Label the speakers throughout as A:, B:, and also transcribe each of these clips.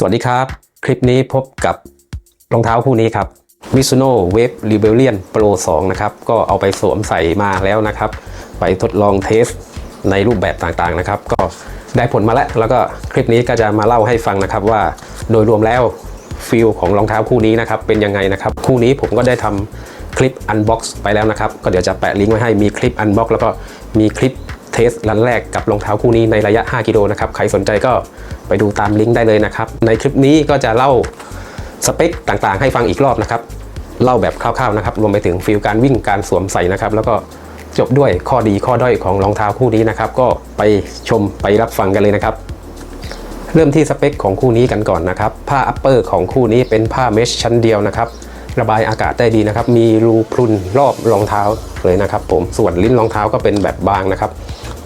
A: สวัสดีครับ คลิปนี้พบกับรองเท้าคู่นี้ครับ Mizuno Wave Rebellion Pro 2 นะครับ ก็เอาไปสวมใส่มาแล้วนะครับ ไปทดลองเทสในรูปแบบต่างๆนะครับ ก็ได้ผลมาแล้ว แล้วก็คลิปนี้ก็จะมาเล่าให้ฟังนะครับว่าโดยรวมแล้วฟีลของรองเท้าคู่นี้นะครับเป็นยังไงนะครับ คู่นี้ผมก็ได้ทำคลิป Unbox ไปแล้วนะครับ ก็เดี๋ยวจะแปะลิงก์ไว้ให้มีคลิป Unbox แล้วก็มีคลิปเทสรันแรกกับรองเท้าคู่นี้ในระยะ 5 กิโลนะครับ ใครสนใจก็ ไปดูตามลิงก์ได้เลยนะครับ ในคลิปนี้ก็จะเล่าสเปคต่างๆ ให้ฟังอีกรอบนะครับ เล่าแบบคร่าวๆนะครับ รวมไปถึงฟิลการวิ่งการสวมใส่นะครับ แล้วก็จบด้วยข้อดีข้อด้อยของรองเท้าคู่นี้นะครับ ก็ไปชมไปรับฟังกันเลยนะครับ เริ่มที่สเปคของคู่นี้กันก่อนนะครับ ผ้าอัปเปอร์ของคู่นี้เป็นผ้าเมชชั้นเดียวนะครับ ระบายอากาศได้ดีนะครับ มีรูพรุนรอบรองเท้าเลยนะครับ ผม ส่วนลิ้นรองเท้าก็เป็นแบบบางนะครับ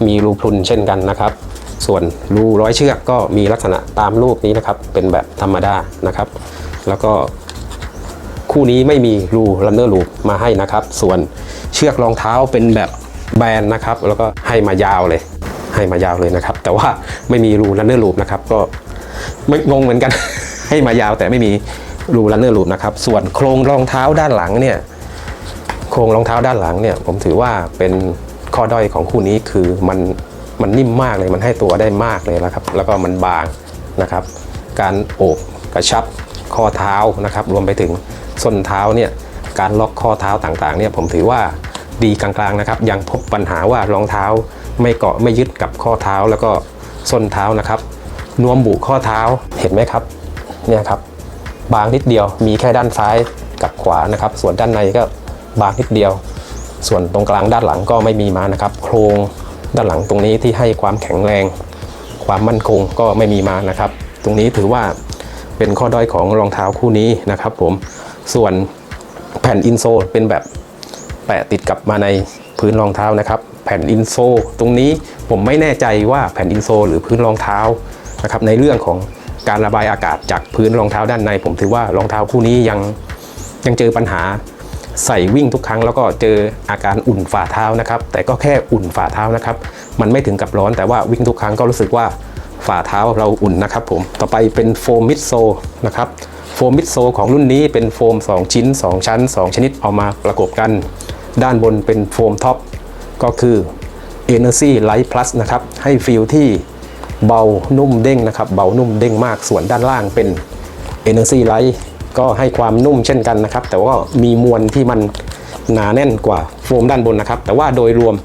A: มีรูพรุนเช่นกันนะครับ ส่วนรูร้อยเชือกก็มีลักษณะตามรูปนี้นะครับ เป็นแบบธรรมดานะครับ แล้วก็คู่นี้ไม่มีรูลันเนอร์ลูปมาให้นะครับ ส่วนเชือกรองเท้าเป็นแบบแบนนะครับ แล้วก็ให้มายาวเลย ให้มายาวเลยนะครับ แต่ว่าไม่มีรูลันเนอร์ลูปนะครับ ก็ไม่งงเหมือนกัน ให้มายาวแต่ไม่มีรูลันเนอร์ลูปนะครับ ส่วนโครงรองเท้าด้านหลังเนี่ย โครงรองเท้าด้านหลังเนี่ย ผมถือว่าเป็นข้อด้อยของคู่นี้คือมัน มันนิ่มมากเลยมันให้ตัวได้มากเลยนะครับ แล้วก็มันบางนะครับ การโอบกระชับข้อเท้านะครับ รวมไปถึงส้นเท้าเนี่ยการล็อกข้อเท้าต่างๆเนี่ยผมถือว่าดีกลางๆนะครับ ยังพบปัญหาว่ารองเท้าไม่เกาะไม่ยึดกับข้อเท้าแล้วก็ส้นเท้านะครับนวมบุข้อเท้าเห็นไหมครับเนี่ยครับบางนิดเดียวมีแค่ด้านซ้ายกับขวานะครับ ส่วนด้านในก็บางนิดเดียว ส่วนตรงกลางด้านหลังก็ไม่มีมานะครับ โครง ด้านหลังตรงนี้ที่ให้ความแข็งแรง ความมั่นคงก็ไม่มีมานะครับ ตรงนี้ถือว่าเป็นข้อด้อยของรองเท้าคู่นี้นะครับ ผมส่วนแผ่นอินโซลเป็นแบบแปะติดกับมาในพื้นรองเท้านะครับ แผ่นอินโซลตรงนี้ผมไม่แน่ใจว่าแผ่นอินโซลหรือพื้นรองเท้านะครับ ในเรื่องของการระบายอากาศจากพื้นรองเท้าด้านใน ผมถือว่ารองเท้าคู่นี้ยังยังเจอปัญหา ใส่วิ่งทุกครั้งแล้วก็เจออาการอุ่นฝ่าเท้านะครับ แต่ก็แค่อุ่นฝ่าเท้านะครับ มันไม่ถึงกับร้อนแต่ว่าวิ่งทุกครั้งก็รู้สึกว่าฝ่าเท้าเราอุ่นนะครับผมต่อไปเป็นโฟมมิดโซนะครับโฟมมิดโซของรุ่นนี้เป็นโฟม 2 ชิ้น 2 ชั้น 2 ชนิดเอามาประกบกัน ด้านบนเป็นโฟมท็อปก็คือ Energy Light Plus นะครับให้ฟีลที่เบานุ่มเด้งนะครับ เบานุ่มเด้งมากส่วนด้านล่างเป็น Energy Light ก็ให้ความนุ่มเช่นกันนะครับ แต่ว่ามีมวลที่มันหนาแน่นกว่าโฟมด้านบนนะครับ แต่ว่าโดยรวม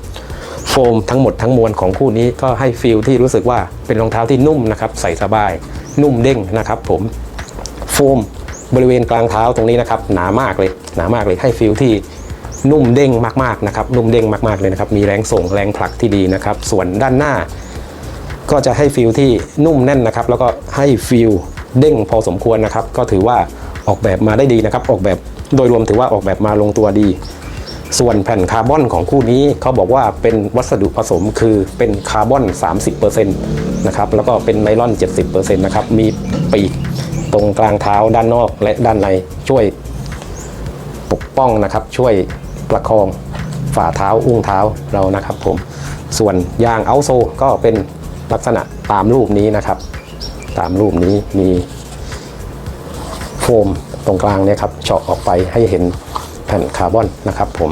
A: โฟมทั้งหมดทั้งมวลของคู่นี้ก็ให้ฟีลที่รู้สึกว่าเป็นรองเท้าที่นุ่มนะครับ ใส่สบายนุ่มเด้งนะครับผมโฟมบริเวณกลางเท้าตรงนี้นะครับหนามากเลยหนามากเลยให้ฟีลที่นุ่มเด้งมากๆนะครับนุ่มเด้งมากๆเลยนะครับมีแรงส่งแรงผลักที่ดีนะครับ ส่วนด้านหน้า ก็จะให้ฟีลที่นุ่มแน่นนะครับ แล้วก็ให้ฟีลเด้งพอสมควรนะครับ ก็ถือว่า ออกแบบมาได้ดีนะครับ ออกแบบโดยรวมถือว่าออกแบบมาลงตัวดี ส่วนแผ่นคาร์บอนของคู่นี้เขาบอกว่าเป็นวัสดุผสมคือเป็นคาร์บอน 30%นะครับแล้วก็เป็นไนลอน 70%นะครับมีปีกตรงกลางเท้าด้านนอกและด้านในช่วยปกป้องนะครับช่วยประคองฝ่าเท้าอุ้งเท้าเรานะครับผมส่วนยางเอาโซก็เป็นลักษณะตามรูปนี้นะครับ ตามรูปนี้มี มตรงกลางเนี่ยครับเจาะออกไปให้เห็นแผ่นคาร์บอนนะครับผม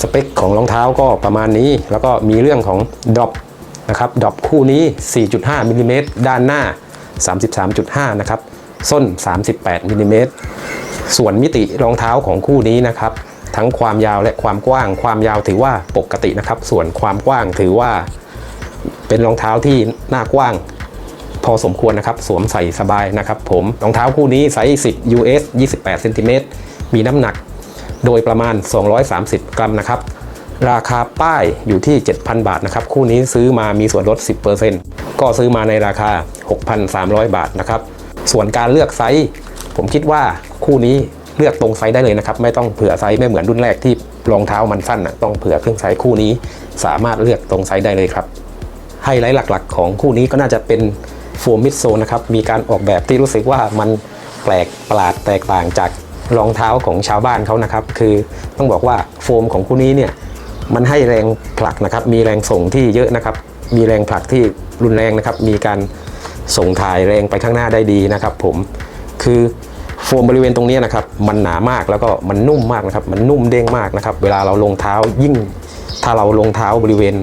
A: สเปคของรองเท้าก็ประมาณนี้ แล้วก็มีเรื่องของดรอปนะครับดรอปคู่นี้ 4.5มิลลิเมตรด้านหน้า 33.5 นะครับ ส้น 38มิลลิเมตรส่วนมิติรองเท้าของคู่นี้นะครับ ทั้งความยาวและความกว้าง ความยาวถือว่าปกตินะครับ ส่วนความกว้างถือว่า เป็นรองเท้าที่หน้ากว้าง พอสมควรนะครับสวมใส่สบายนะครับผมรองเท้าคู่นี้ไซส์10 US 28เซนติเมตรมีน้ำหนักโดยประมาณ 230 กรัมนะครับราคาป้ายอยู่ที่ 7,000 บาทนะครับ คู่นี้ซื้อมามีส่วนลด 10%ก็ซื้อมาในราคา 6,300 บาทนะครับ ส่วนการเลือกไซส์ผมคิดว่าคู่นี้เลือกตรงไซส์ได้เลยนะครับ ไม่ต้องเผื่อไซส์ไม่เหมือนรุ่นแรกที่รองเท้ามันสั้นนะต้องเผื่อเครื่องไซส์คู่นี้ สามารถเลือกตรงไซส์ได้เลยครับไฮไลท์หลักๆ ของคู่นี้ก็น่าจะเป็น โฟมมิดโซนะครับมีการออกแบบที่รู้สึกว่ามันแปลกประหลาดแตกต่างจากรองเท้าของชาวบ้านเขานะครับ คือต้องบอกว่าโฟมของคู่นี้เนี่ยมันให้แรงผลักนะครับ มีแรงส่งที่เยอะนะครับ มีแรงผลักที่รุนแรงนะครับ มีการส่งถ่ายแรงไปข้างหน้าได้ดีนะครับ ผมคือโฟมบริเวณตรงนี้นะครับ มันหนามากแล้วก็มันนุ่มมากนะครับ มันนุ่มเด้งมากนะครับ เวลาเราลงเท้ายิ่ง ถ้าเราลงเท้าบริเวณ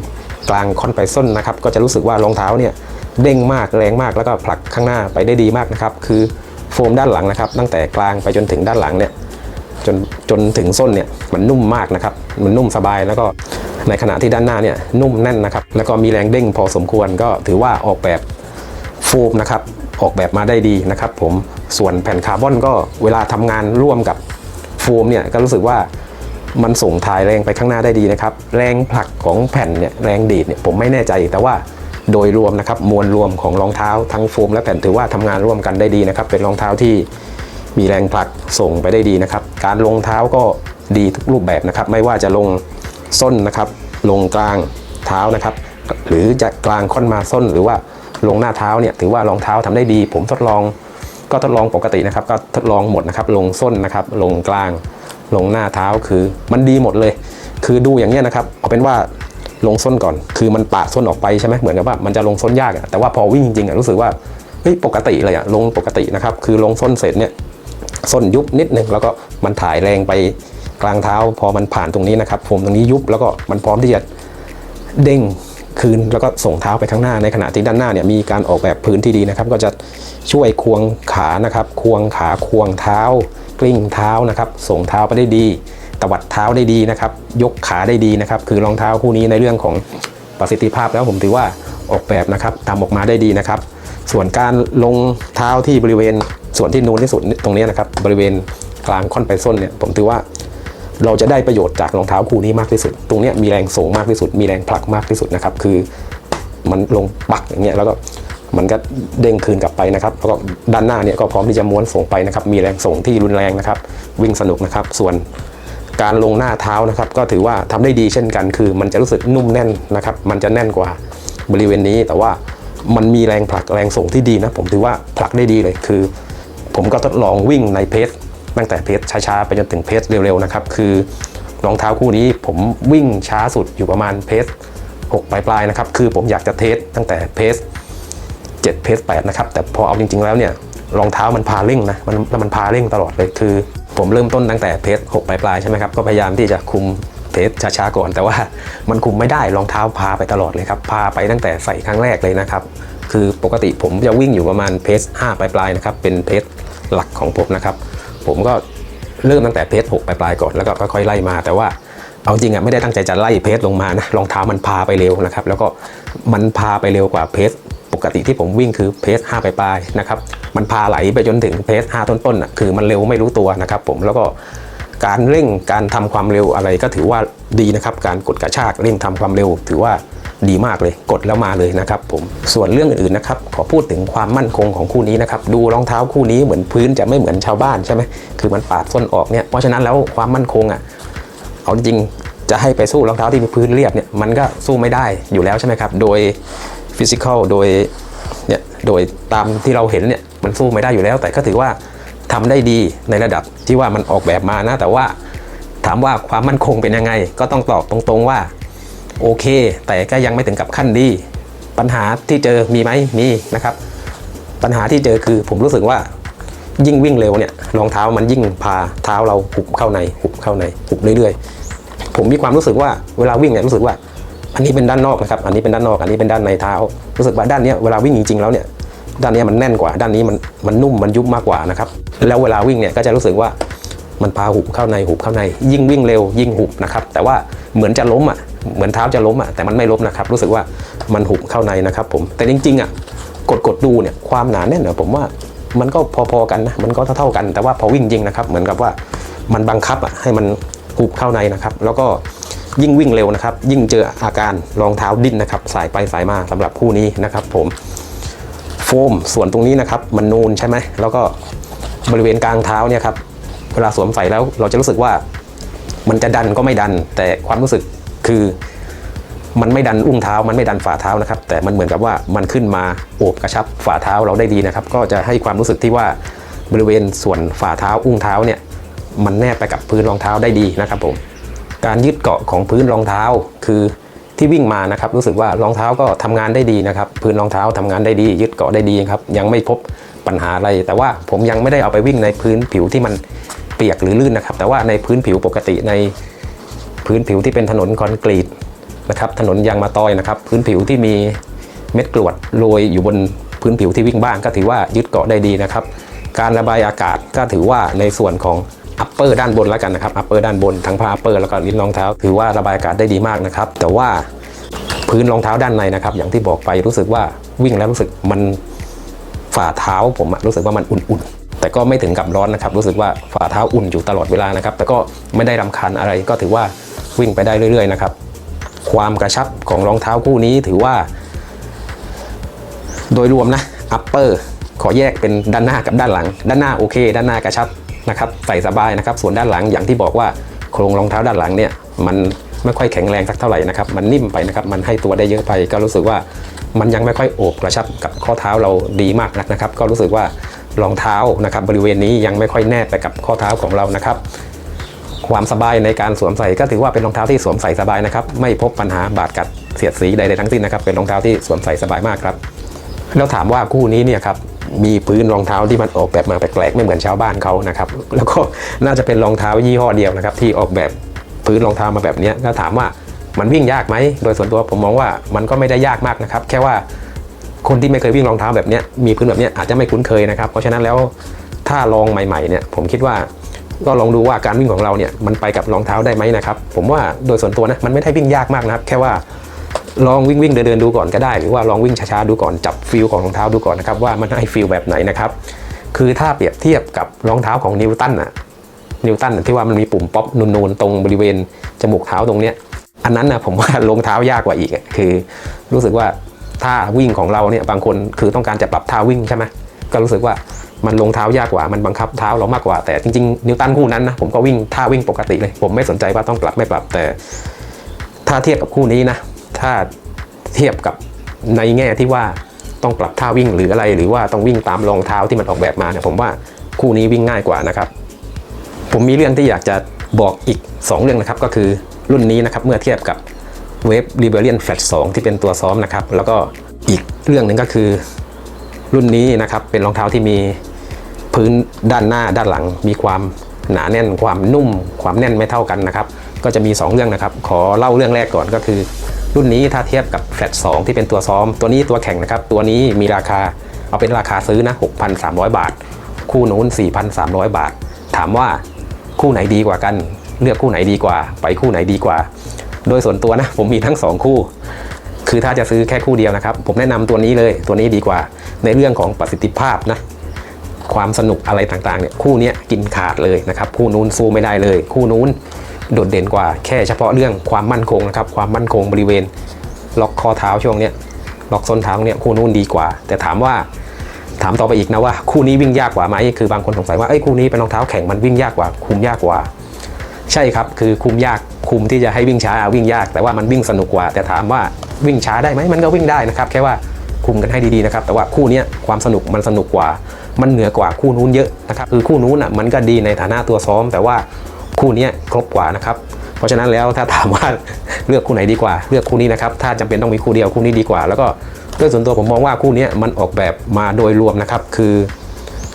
A: กลางค่อนไปส้นนะครับ ก็จะรู้สึกว่ารองเท้าเนี่ย เด้งมากแรงมากแล้วก็ผลักข้างหน้าไปได้ดีมากนะครับคือโฟมด้านหลังนะครับ ตั้งแต่กลางไปจนถึงด้านหลังเนี่ยจนจนถึงส้นเนี่ยมันนุ่มมากนะครับมันนุ่มสบายแล้วก็ในขณะที่ด้านหน้าเนี่ยนุ่มแน่นนะครับ แล้วก็มีแรงเด้งพอสมควรก็ถือว่าออกแบบโฟมนะครับออกแบบมาได้ดีนะครับ ผมส่วนแผ่นคาร์บอนก็เวลาทำงานร่วมกับโฟมเนี่ยก็รู้สึกว่ามันส่งถ่ายแรงไปข้างหน้าได้ดีนะครับ แรงผลักของแผ่นเนี่ยแรงดีดเนี่ยผมไม่แน่ใจแต่ว่า โดยรวมนะครับมวลรวมของรองเท้าทั้งโฟมและแผ่นถือว่าทำงานร่วมกันได้ดีนะครับ เป็นรองเท้าที่มีแรงผลักส่งไปได้ดีนะครับ การลงเท้าก็ดีทุกรูปแบบนะครับ ไม่ว่าจะลงส้นนะครับ ลงกลางเท้านะครับ หรือจะกลางค่อนมาส้นหรือว่าลงหน้าเท้าเนี่ยถือว่ารองเท้าทำได้ดี ผมทดลองก็ทดลองปกตินะครับ ก็ทดลองหมดนะครับ ลงส้นนะครับ ลงกลาง ลงหน้าเท้าคือมันดีหมดเลย คือดูอย่างเงี้ยนะครับเอาเป็นว่า ลงส้นก่อน คือมันปาดส้นออกไปใช่ไหมเหมือนกับว่ามันจะลงส้นยากอะแต่ว่าพอวิ่งจริงๆอะรู้สึกว่าเฮ้ยปกติเลยอะลงปกตินะครับคือลงส้นเสร็จเนี่ยส้นยุบนิดนึงแล้วก็มันถ่ายแรงไปกลางเท้า พอมันผ่านตรงนี้นะครับโฟมตรงนี้ยุบแล้วก็มันพร้อมที่จะเด้งคืนแล้วก็ส่งเท้าไปข้างหน้าในขณะที่ด้านหน้าเนี่ยมีการออกแบบพื้นที่ดีนะครับ ก็จะช่วยควงขานะครับ ควงขาควงเท้ากลิ้งเท้านะครับ ส่งเท้าไปได้ดี ตวัดเท้าได้ดีนะครับ ยกขาได้ดีนะครับ คือรองเท้าคู่นี้ในเรื่องของประสิทธิภาพแล้วผมถือว่าออกแบบนะครับทำออกมาได้ดีนะครับ ส่วนการลงเท้าที่บริเวณส่วนที่นูนที่สุดตรงนี้นะครับ บริเวณกลางค่อนไปส้นเนี่ยผมถือว่าเราจะได้ประโยชน์จากรองเท้าคู่นี้มากที่สุด ตรงนี้มีแรงส่งมากที่สุด มีแรงผลักมากที่สุดนะครับ คือมันลงปักอย่างเงี้ยแล้วก็มันก็เด้งคืนกลับไปนะครับแล้วก็ด้านหน้าเนี่ยก็พร้อมที่จะม้วนส่งไปนะครับ มีแรงส่งที่รุนแรงนะครับ วิ่งสนุกนะครับ ส่วน การลงหน้าเท้านะครับ ก็ถือว่าทำได้ดีเช่นกัน คือ มันจะรู้สึกนุ่มแน่นนะครับ มันจะแน่นกว่าบริเวณนี้ แต่ว่ามันมีแรงผลักแรงส่งที่ดีนะ ผมถือว่าผลักได้ดีเลย คือ ผมก็ทดลองวิ่งในเพจตั้งแต่เพจช้าๆไปจนถึงเพจเร็วๆนะครับ คือรองเท้าคู่นี้ผมวิ่งช้าสุดอยู่ประมาณเพจ6ปลายๆนะครับ คือผมอยากจะเทสตั้งแต่เพจ7เพจ8นะครับ แต่พอเอาจริง ๆแล้วเนี่ย รองเท้ามันพาเร่งนะมันแล้วมันพาเร่งตลอดเลยคือ ผมเริ่มต้นตั้งแต่เพจ6ปลายๆใช่ไหมครับก็พยายามที่จะคุมเพจช้าๆก่อน แต่ว่ามันคุมไม่ได้รองเท้าพาไปตลอดเลยครับพาไปตั้งแต่ใส่ครั้งแรกเลยนะครับคือปกติผมจะวิ่งอยู่ประมาณเพจ5ปลายๆนะครับเป็นเพจหลักของผมนะครับ ผมก็เริ่มตั้งแต่เพจ6ปลายๆก่อนแล้วก็ค่อยๆไล่มา แต่ว่าเอาจริงอะไม่ได้ตั้งใจจะไล่เพจลงมานะรองเท้ามันพาไปเร็วนะครับ แล้วก็มันพาไปเร็วกว่าเพจ ปกติที่ผมวิ่งคือเพจ5ปลายๆนะครับมันพาไหลไปจนถึงเพจ5ต้นๆอะคือมันเร็วไม่รู้ตัวนะครับผมแล้วก็การเร่งการทำความเร็วอะไรก็ถือว่าดีนะครับการกดกระชากเร่งทำความเร็ว ถือว่าดีมากเลยกดแล้วมาเลยนะครับผมส่วนเรื่องอื่นๆนะครับขอพูดถึงความมั่นคงของคู่นี้นะครับดูรองเท้าคู่นี้เหมือนพื้นจะไม่เหมือนชาวบ้านใช่ไหมคือมันปาดส้นออกเนี่ยเพราะฉะนั้นแล้วความมั่นคงอะเอาจริงจะให้ไปสู้รองเท้าที่มีพื้นเรียบเนี่ยมันก็สู้ไม่ได้อยู่แล้วใช่ไหมครับโดย ฟิสิกอลโดยเนี่ยโดยตามที่เราเห็นเนี่ยมันสู้ไม่ได้อยู่แล้ว แต่ก็ถือว่าทำได้ดีในระดับที่ว่ามันออกแบบมานะ แต่ว่าถามว่าความมั่นคงเป็นยังไง ก็ต้องตอบตรงๆว่าโอเค แต่ก็ยังไม่ถึงกับขั้นดี ปัญหาที่เจอมีไหมมีนะครับ ปัญหาที่เจอคือผมรู้สึกว่ายิ่งวิ่งเร็วเนี่ยรองเท้ามันยิ่งพาเท้าเราหุบเข้าในหุบเข้าในหุบเรื่อยๆ ผมมีความรู้สึกว่าเวลาวิ่งเนี่ยรู้สึกว่า อันนี้เป็นด้านนอกนะครับ อันนี้เป็นด้านนอก อันนี้เป็นด้านในเท้า รู้สึกว่าด้านนี้เวลาวิ่งจริงๆแล้วเนี่ย ด้านนี้มันแน่นกว่า ด้านนี้มันมันนุ่ม มันยุบมากกว่านะครับ แล้วเวลาวิ่งเนี่ยก็จะรู้สึกว่ามันพาหุบเข้าในหุบเข้าใน ยิ่งวิ่งเร็วยิ่งหุบนะครับ แต่ว่าเหมือนจะล้มอะ เหมือนเท้าจะล้มอะ แต่มันไม่ล้มนะครับ รู้สึกว่ามันหุบเข้าในนะครับผม แต่จริงๆอะ กดกดดูเนี่ยความหนาแน่นเนี่ยผมว่ามันก็พอๆกันนะ มันก็เท่าๆกัน แต่ว่าพอวิ่งจริงนะครับ เหมือนกับว่ามันบังคับอะให้มันหุบเข้าในนะครับ แล้วก็ ยิ่งวิ่งเร็วนะครับ ยิ่งเจออาการรองเท้าดิ้นนะครับ สายไปสายมาสำหรับคู่นี้นะครับผมโฟมส่วนตรงนี้นะครับ มันนูนใช่ไหมแล้วก็บริเวณกลางเท้าเนี่ยครับเวลาสวมใส่แล้วเราจะรู้สึกว่ามันจะดันก็ไม่ดัน แต่ความรู้สึกคือมันไม่ดันอุ้งเท้า มันไม่ดันฝ่าเท้านะครับ แต่มันเหมือนกับว่ามันขึ้นมาโอบกระชับฝ่าเท้าเราได้ดีนะครับ ก็จะให้ความรู้สึกที่ว่าบริเวณส่วนฝ่าเท้าอุ้งเท้าเนี่ยมันแนบไปกับพื้นรองเท้าได้ดีนะครับผม การยึดเกาะของพื้นรองเท้า คือที่วิ่งมานะครับ รู้สึกว่ารองเท้าก็ทำงานได้ดีนะครับ พื้นรองเท้าทำงานได้ดี ยึดเกาะได้ดีครับ ยังไม่พบปัญหาอะไร แต่ว่าผมยังไม่ได้เอาไปวิ่งในพื้นผิวที่มันเปียกหรือลื่นนะครับ แต่ว่าในพื้นผิวปกติในพื้นผิวที่เป็นถนนคอนกรีตนะครับ ถนนยางมาตอยนะครับ พื้นผิวที่มีเม็ดกรวดโรยอยู่บนพื้นผิวที่วิ่งบ้างก็ถือว่ายึดเกาะได้ดีนะครับ การระบายอากาศก็ถือว่าในส่วนของ อัปเปอร์ด้านบนแล้วกันนะครับอัปเปอร์ด้านบนทั้งผ้าอัปเปอร์แล้วก็ลิ้นรองเท้า ถือว่าระบายอากาศได้ดีมากนะครับ แต่ว่าพื้นรองเท้าด้านในนะครับ อย่างที่บอกไปรู้สึกว่าวิ่งแล้วรู้สึกมันฝ่าเท้าผมรู้สึกว่ามันอุ่นๆ แต่ก็ไม่ถึงกับร้อนนะครับ รู้สึกว่าฝ่าเท้าอุ่นอยู่ตลอดเวลานะครับ แต่ก็ไม่ได้รำคาญอะไร ก็ถือว่าวิ่งไปได้เรื่อย ๆ นะครับ ความกระชับของรองเท้าคู่นี้ถือว่า โดยรวมนะอัปเปอร์ขอแยกเป็นด้านหน้ากับด้านหลัง ด้านหน้าโอเค ด้านหน้ากระชับ นะครับใส่สบายนะครับ ส่วนด้านหลังอย่างที่บอกว่าโครงรองเท้าด้านหลังเนี่ยมันไม่ค่อยแข็งแรงสักเท่าไหร่นะครับ มันนิ่มไปนะครับ มันให้ตัวได้เยอะไป ก็รู้สึกว่ามันยังไม่ค่อยโอบกระชับกับข้อเท้าเราดีมากนักนะครับ ก็รู้สึกว่ารองเท้านะครับบริเวณนี้ยังไม่ค่อยแนบไปกับข้อเท้าของเรานะครับ ความสบายในการสวมใส่ก็ถือว่าเป็นรองเท้าที่สวมใส่สบายนะครับ ไม่พบปัญหาบาดกัดเสียดสีใดๆทั้งสิ้นนะครับ เป็นรองเท้าที่สวมใส่สบายมากครับ แล้วถามว่าคู่นี้เนี่ยครับ มีพื้นรองเท้าที่มันออกแบบมาแปลกๆไม่เหมือนชาวบ้านเขานะครับ แล้วก็น่าจะเป็นรองเท้ายี่ห้อเดียวนะครับ ที่ออกแบบพื้นรองเท้ามาแบบนี้ถ้าถามว่ามันวิ่งยากไหมโดยส่วนตัวผมมองว่ามันก็ไม่ได้ยากมากนะครับ แค่ว่าคนที่ไม่เคยวิ่งรองเท้าแบบนี้มีพื้นแบบนี้อาจจะไม่คุ้นเคยนะครับ เพราะฉะนั้นแล้วถ้าลองใหม่ๆเนี่ยผมคิดว่าก็ลองดูว่าการวิ่งของเราเนี่ยมันไปกับรองเท้าได้ไหมนะครับ ผมว่าโดยส่วนตัวนะมันไม่ได้วิ่งยากมากนะครับ แค่ว่า ลองวิ่งวิ่งเดินเดินดูก่อนก็ได้ หรือว่าลองวิ่งช้าๆดูก่อนจับฟิลของรองเท้าดูก่อนนะครับว่ามันให้ฟิลแบบไหนนะครับคือถ้าเปรียบเทียบกับรองเท้าของนิวตันอะนิวตันที่ว่ามันมีปุ่มป๊อปนูนๆตรงบริเวณจมูกเท้าตรงเนี้ยอันนั้นนะผมว่ารองเท้ายากกว่าอีกคือ รู้สึกว่าท่าวิ่งของเราเนี่ยบางคนคือต้องการจะปรับท่าวิ่งใช่ไหมก็รู้สึกว่ามันลงเท้ายากกว่ามันบังคับเท้าเรามากกว่าแต่จริงๆนิวตันคู่นั้นนะผมก็วิ่งท่าวิ่งปกติเลย ผมไม่สนใจว่าต้องปรับไม่ปรับแต่ ถ้าเทียบกับคู่นี้นะ ถ้าเทียบกับในแง่ที่ว่าต้องปรับท่าวิ่งหรืออะไรหรือว่าต้องวิ่งตามรองเท้าที่มันออกแบบมาเนี่ยผมว่าคู่นี้วิ่งง่ายกว่านะครับ ผมมีเรื่องที่อยากจะบอกอีก 2 เรื่องนะครับ ก็คือรุ่นนี้นะครับเมื่อเทียบกับเวฟ Rebellion Flat 2ที่เป็นตัวซ้อมนะครับ แล้วก็อีกเรื่องหนึ่งก็คือ รุ่นนี้นะครับเป็นรองเท้าที่มีพื้นด้านหน้าด้านหลัง มีความหนาแน่น ความนุ่ม ความแน่นไม่เท่ากันนะครับ ก็จะมี 2 เรื่องนะครับ ขอเล่าเรื่องแรกก่อนก็คือ รุ่นนี้ถ้าเทียบกับแฟลต2ที่เป็นตัวซ้อม ตัวนี้ตัวแข่งนะครับ ตัวนี้มีราคาเอาเป็นราคาซื้อนะ 6,300 บาท คู่นู้น 4,300 บาท ถามว่าคู่ไหนดีกว่ากัน เลือกคู่ไหนดีกว่า ไปคู่ไหนดีกว่า โดยส่วนตัวนะ ผมมีทั้ง 2 คู่ คือถ้าจะซื้อแค่คู่เดียวนะครับ ผมแนะนำตัวนี้เลย ตัวนี้ดีกว่า ในเรื่องของประสิทธิภาพนะ ความสนุกอะไรต่างๆเนี่ย คู่นี้กินขาดเลยนะครับ คู่นู้นสู้ไม่ได้เลย คู่นู้น โดดเด่นกว่าแค่เฉพาะเรื่องความมั่นคงนะครับความมั่นคงบริเวณ ล็อกข้อเท้าช่วงเนี้ยล็อกส้นเท้าเนี่ยคู่นู้นดีกว่า แต่ถามว่าถามต่อไปอีกนะว่าคู่นี้วิ่งยากกว่าไหมคือบางคนสงสัยว่าไอ้คู่นี้เป็นรองเท้าแข่งมันวิ่งยากกว่า คุมยากกว่า ใช่ครับคือคุมยากคุมที่จะให้วิ่งช้าวิ่งยาก แต่ว่ามันวิ่งสนุกกว่า แต่ถามว่าวิ่งช้าได้ไหมมันก็วิ่งได้นะครับ แค่ว่าคุมกันให้ดีๆนะครับ แต่ว่าคู่นี้ความสนุกมันสนุกกว่า มันเหนือกว่าคู่นู้นเยอะนะครับคือคู่นู้นอะมันก็ดีในฐานะตัวซ้อม แต่ว่า คู่นี้ครบกว่านะครับ เพราะฉะนั้นแล้วถ้าถามว่าเลือกคู่ไหนดีกว่า เลือกคู่นี้นะครับ ถ้าจำเป็นต้องมีคู่เดียวคู่นี้ดีกว่า แล้วก็ด้วยส่วนตัวผมมองว่าคู่นี้มันออกแบบมาโดยรวมนะครับ คือ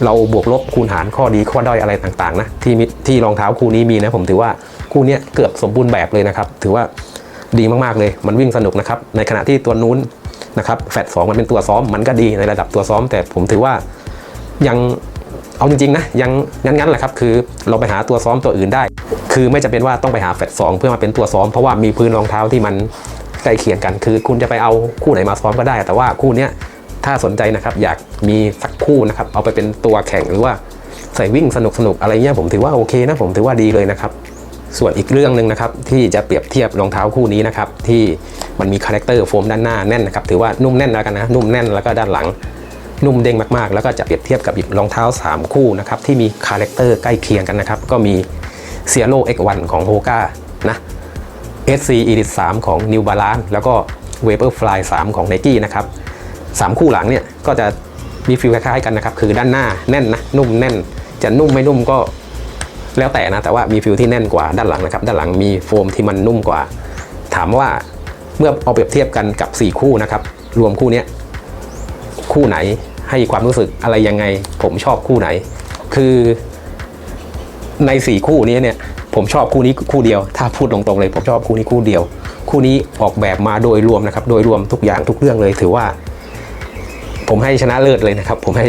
A: เราบวกลบคูณหารข้อดีข้อด้อยอะไรต่างๆนะที่ที่รองเท้าคู่นี้มีนะผมถือว่าคู่นี้เกือบสมบูรณ์แบบเลยนะครับ ถือว่าดีมากๆเลยมันวิ่งสนุกนะครับ ในขณะที่ตัวนู้นนะครับแฟตสองมันเป็นตัวซ้อมมันก็ดีในระดับตัวซ้อม แต่ผมถือว่ายัง เอาจริงๆนะยังงั้นๆแหละครับคือเราไปหาตัวซ้อมตัวอื่นได้ คือไม่จำเป็นว่าต้องไปหาแฟตสองเพื่อมาเป็นตัวซ้อมเพราะว่ามีพื้นรองเท้าที่มันใกล้เคียงกัน คือคุณจะไปเอาคู่ไหนมาซ้อมก็ได้ แต่ว่าคู่นี้ถ้าสนใจนะครับอยากมีสักคู่นะครับเอาไปเป็นตัวแข่งหรือว่าใส่วิ่งสนุกสนุกๆอะไรเงี้ยผมถือว่าโอเคนะผมถือว่าดีเลยนะครับ ส่วนอีกเรื่องหนึ่งนะครับที่จะเปรียบเทียบรองเท้าคู่นี้นะครับที่มันมีคาแรคเตอร์โฟมด้านหน้าแน่นนะครับถือว่านุ่มแน่นแล้วกันนะนุ่มแน่นแล้วก็ด้านหลัง นุ่มเด้งมากๆ แล้วก็จะเปรียบเทียบกับรองเท้า 3 คู่นะครับที่มีคาแรคเตอร์ใกล้เคียงกันนะครับ ก็มี c i e l o X1 ของ Hoka นะ SC Elite 3 ของ New Balance แล้วก็ Vaporfly 3 ของ Nike นะครับสามคู่หลังเนี่ยก็จะมีฟิลคล้ายๆกันนะครับ คือด้านหน้าแน่นนะนุ่มแน่น จะนุ่มไม่นุ่มก็แล้วแต่นะ แต่ว่ามีฟิลที่แน่นกว่าด้านหลังนะครับ ด้านหลังมีโฟมที่มันนุ่มกว่า ถามว่าเมื่อเอาเปรียบเทียบกันกับ 4 คู่นะครับ รวมคู่นี้คู่ไหน ให้ความรู้สึกอะไรยังไง ผมชอบคู่ไหน คือใน4คู่นี้เนี่ยผมชอบคู่นี้คู่เดียว ถ้าพูดตรงๆเลยผมชอบคู่นี้คู่เดียว คู่นี้ออกแบบมาโดยรวมนะครับ โดยรวมทุกอย่างทุกเรื่องเลย ถือว่า ผมให้ชนะเลิศเลยนะครับ ผมให้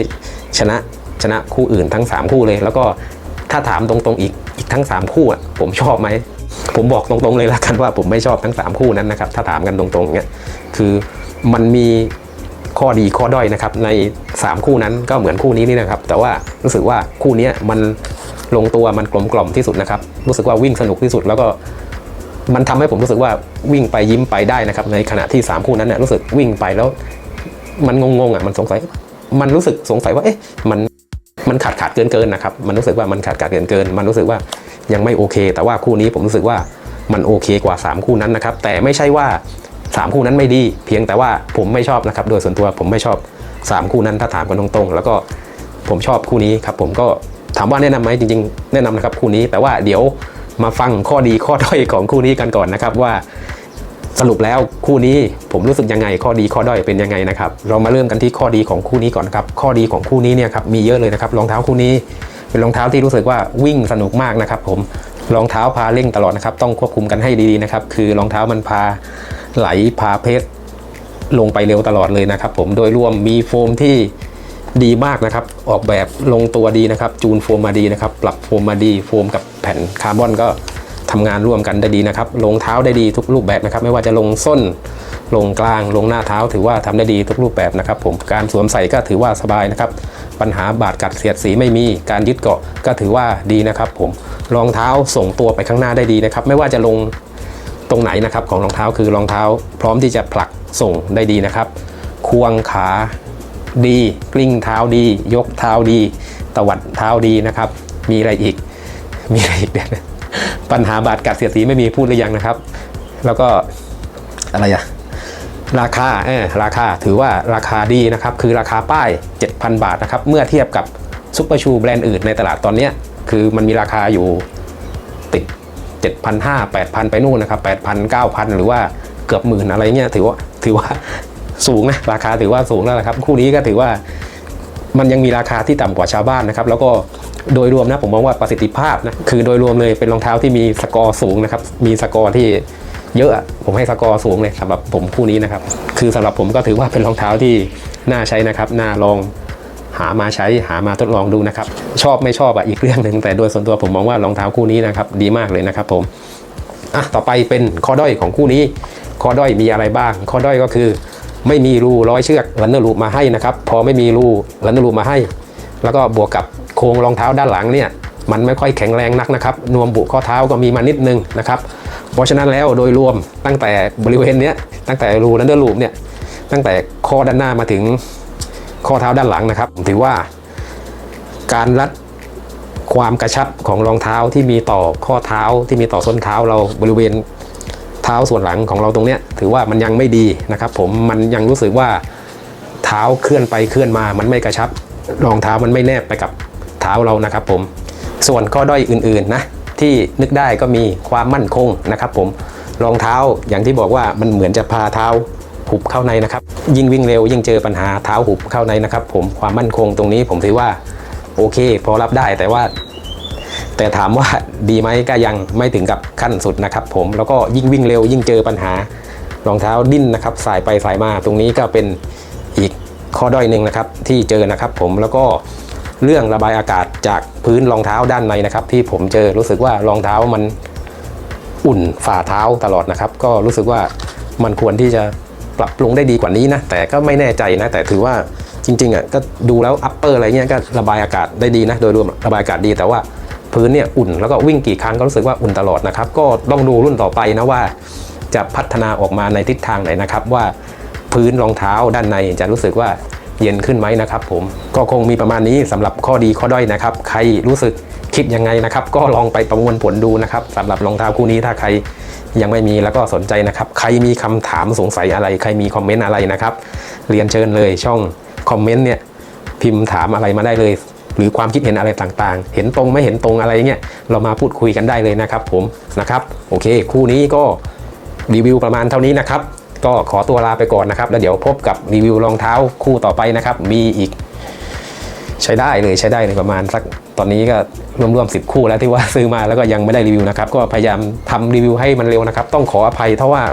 A: ชนะชนะคู่อื่นทั้ง 3 คู่เลย แล้วก็ถ้าถามตรงๆอีกอีกทั้ง 3 คู่อะผมชอบไหมผมบอกตรงๆเลยละกันว่าผมไม่ชอบทั้ง 3 คู่นั้นนะครับ ถ้าถามกันตรงๆเนี่ยคือมันมี ข้อดีข้อด้อยนะครับใน 3 คู่นั้นก็เหมือนคู่นี้นี่นะครับ แต่ว่ารู้สึกว่าคู่นี้มันลงตัวมันกลมกล่อมที่สุดนะครับรู้สึกว่าวิ่งสนุกที่สุดแล้วก็มันทำให้ผมรู้สึกว่าวิ่งไปยิ้มไปได้นะครับ ในขณะที่ 3 คู่นั้นเนี่ยรู้สึกวิ่งไปแล้ว มันงงๆอะมันสงสัย มันรู้สึกสงสัยว่าเอ๊ะมันมันขาดขาดเกินเกินนะครับ มันรู้สึกว่ามันขาดขาดเกินเกิน มันรู้สึกว่ายังไม่โอเค แต่ว่าคู่นี้ผมรู้สึกว่ามันโอเคกว่า 3 คู่นั้นนะครับ แต่ไม่ใช่ว่า 3 คู่นั้นไม่ดี เพียงแต่ว่าผมไม่ชอบนะครับ โดยส่วนตัวผมไม่ชอบ 3 คู่นั้นถ้าถามกันตรงๆ แล้วก็ผมชอบคู่นี้ครับ ผมก็ถามว่าแนะนำไหมจริง ๆ แนะนำนะครับคู่นี้ แต่ว่าเดี๋ยวมาฟังข้อดีข้อด้อยของคู่นี้กันก่อนนะครับว่าสรุปแล้วคู่นี้ผมรู้สึกยังไง ข้อดีข้อด้อยเป็นยังไงนะครับเรามาเริ่มกันที่ข้อดีของคู่นี้ก่อนนครับข้อดีของคู่นี้เนี่ยครับมีเยอะเลยนะครับรองเท้าคู่นี้ เป็นรองเท้าที่รู้สึกว่าวิ่งสนุกมากนะครับ ผมรองเท้าพาเร่งตลอดนะครับต้องควบคุมกันให้ดีๆนะครับคือรองเท้ามันพา ไหลพาเพสลงไปเร็วตลอดเลยนะครับ ผมโดยรวมมีโฟมที่ดีมากนะครับ ออกแบบลงตัวดีนะครับ จูนโฟมมาดีนะครับ ปรับโฟมมาดี โฟมกับแผ่นคาร์บอนก็ทำงานร่วมกันได้ดีนะครับ ลงเท้าได้ดีทุกรูปแบบนะครับ ไม่ว่าจะลงส้น ลงกลาง ลงหน้าเท้า ถือว่าทำได้ดีทุกรูปแบบนะครับ ผม การสวมใส่ก็ถือว่าสบายนะครับ ปัญหาบาดกัดเสียดสีไม่มี การยึดเกาะก็ถือว่าดีนะครับ ผม รองเท้าส่งตัวไปข้างหน้าได้ดีนะครับ ไม่ว่าจะลง ตรงไหนนะครับของรองเท้าคือรองเท้า พร้อมที่จะผลักส่งได้ดีนะครับ ควงขาดี กลิ้งเท้าดี ยกเท้าดี ตวัดเท้าดีนะครับ มีอะไรอีก มีอะไรอีกเนี่ยปัญหาบาดกัดเสียสีไม่มีพูดหรือยังนะครับ แล้วก็อะไรอะราคาเออราคาถือว่าราคาดีนะครับ คือราคาป้าย 7,000 บาทนะครับ เมื่อเทียบกับซุปเปอร์ชูแบรนด์อื่นในตลาดตอนนี้คือมันมีราคาอยู่ติด 7,500 8,000 ไปนู่นนะครับ8,000 9,000 หรือว่าเกือบหมื่นอะไรเงี้ยถือว่าถือว่าสูงนะราคาถือว่าสูงแล้วนะครับ คู่นี้ก็ถือว่ามันยังมีราคาที่ต่ำกว่าชาวบ้านนะครับ แล้วก็โดยรวมนะผมมองว่าประสิทธิภาพนะคือโดยรวมเลยเป็นรองเท้าที่มีสกอร์สูงนะครับ มีสกอร์ที่เยอะอะผมให้สกอร์สูงเลยสำหรับผมคู่นี้นะครับ คือสำหรับผมก็ถือว่าเป็นรองเท้าที่น่าใช้นะครับน่าลอง หามาใช้หามาทดลองดูนะครับ ชอบไม่ชอบอะอีกเรื่องหนึ่งแต่โดยส่วนตัวผมมองว่ารองเท้าคู่นี้นะครับดีมากเลยนะครับผมอะต่อไปเป็นข้อด้อยของคู่นี้ ข้อด้อยมีอะไรบ้าง ข้อด้อยก็คือ ไม่มีรูร้อยเชือกลันเนอร์ลูปมาให้นะครับ พอไม่มีรูลันเนอร์ลูปมาให้ แล้วก็บวกกับโครงรองเท้าด้านหลังเนี่ยมันไม่ค่อยแข็งแรงนักนะครับ นวมบุข้อเท้าก็มีมานิดนึงนะครับ เพราะฉะนั้นแล้วโดยรวมตั้งแต่บริเวณเนี้ยตั้งแต่รูลันเนอร์ลูปเนี่ยตั้งแต่ข้อด้านหน้ามาถึง ข้อเท้าด้านหลังนะครับถือว่า การรัดความกระชับของรองเท้าที่มีต่อข้อเท้าที่มีต่อส้นเท้าเราบริเวณเท้าส่วนหลังของเราตรงเนี้ยถือว่ามันยังไม่ดีนะครับ ผมมันยังรู้สึกว่าเท้าเคลื่อนไปเคลื่อนมา มันไม่กระชับรองเท้ามันไม่แนบไปกับเท้าเรานะครับ ผมส่วนข้อด้อยอื่นๆนะที่นึกได้ก็มีความมั่นคงนะครับ ผมรองเท้าอย่างที่บอกว่ามันเหมือนจะพาเท้า หุบเข้าในนะครับ ยิ่งวิ่งเร็วยิ่งเจอปัญหาเท้าหุบเข้าในนะครับ ผมความมั่นคงตรงนี้ผมถือว่าโอเค พอรับได้แต่ว่า แต่ถามว่าดีไหมก็ยังไม่ถึงกับขั้นสุดนะครับ ผมแล้วก็ยิ่งวิ่งเร็ว ยิ่งเจอปัญหารองเท้าดิ้นนะครับสายไปสายมาตรงนี้ก็เป็นอีกข้อด้อยหนึ่งนะครับที่เจอนะครับ ผมแล้วก็เรื่องระบายอากาศจากพื้นรองเท้าด้านในนะครับ ที่ผมเจอรู้สึกว่ารองเท้ามันอุ่นฝ่าเท้าตลอดนะครับ ก็รู้สึกว่ามันควรที่จะ ปรับปรุงได้ดีกว่านี้นะ แต่ก็ไม่แน่ใจนะ แต่ถือว่าจริงๆอะก็ดูแล้วอัปเปอร์อะไรเงี้ยก็ระบายอากาศได้ดีนะ โดยรวมระบายอากาศดีแต่ว่าพื้นเนี่ยอุ่นแล้วก็วิ่งกี่ครั้งก็รู้สึกว่าอุ่นตลอดนะครับ ก็ต้องดูรุ่นต่อไปนะว่า จะพัฒนาออกมาในทิศทางไหนนะครับ ว่าพื้นรองเท้าด้านในจะรู้สึกว่าเย็นขึ้นไหมนะครับ ผมก็คงมีประมาณนี้สำหรับข้อดีข้อด้อยนะครับ ใครรู้สึก คิดยังไงนะครับ ก็ลองไปประมวลผลดูนะครับสำหรับรองเท้าคู่นี้ถ้าใครยังไม่มีแล้วก็สนใจนะครับ ใครมีคำถามสงสัยอะไร ใครมีคอมเมนต์อะไรนะครับ เรียนเชิญเลยช่องคอมเมนต์เนี่ยพิมพ์ถามอะไรมาได้เลย หรือความคิดเห็นอะไรต่างๆ เห็นตรงไม่เห็นตรงอะไรเงี้ยเรามาพูดคุยกันได้เลยนะครับ ผมนะครับ โอเค คู่นี้ก็รีวิวประมาณเท่านี้นะครับ ก็ขอตัวลาไปก่อนนะครับ แล้วเดี๋ยวพบกับรีวิวรองเท้าคู่ต่อไปนะครับ มีอีก ใช้ได้เลยใช้ได้เลยประมาณสัก ตอนนี้ก็รวมๆสิบคู่แล้วที่ว่าซื้อมาแล้วก็ยังไม่ได้รีวิวนะครับ ก็พยายามทำรีวิวให้มันเร็วนะครับ ต้องขออภัยเพราะว่า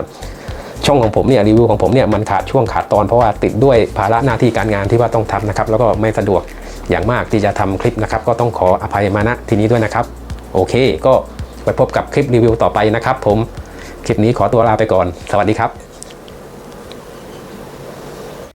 A: ช่องของผมเนี่ยรีวิวของผมเนี่ยมันขาดช่วงขาดตอนเพราะว่าติดด้วยภาระหน้าที่การงานที่ว่าต้องทำนะครับแล้วก็ไม่สะดวกอย่างมากที่จะทำคลิปนะครับ ก็ต้องขออภัยมาณที่นี้ด้วยนะครับ โอเค ก็ไปพบกับคลิปรีวิวต่อไปนะครับ ผมคลิปนี้ขอตัวลาไปก่อน สวัสดีครับ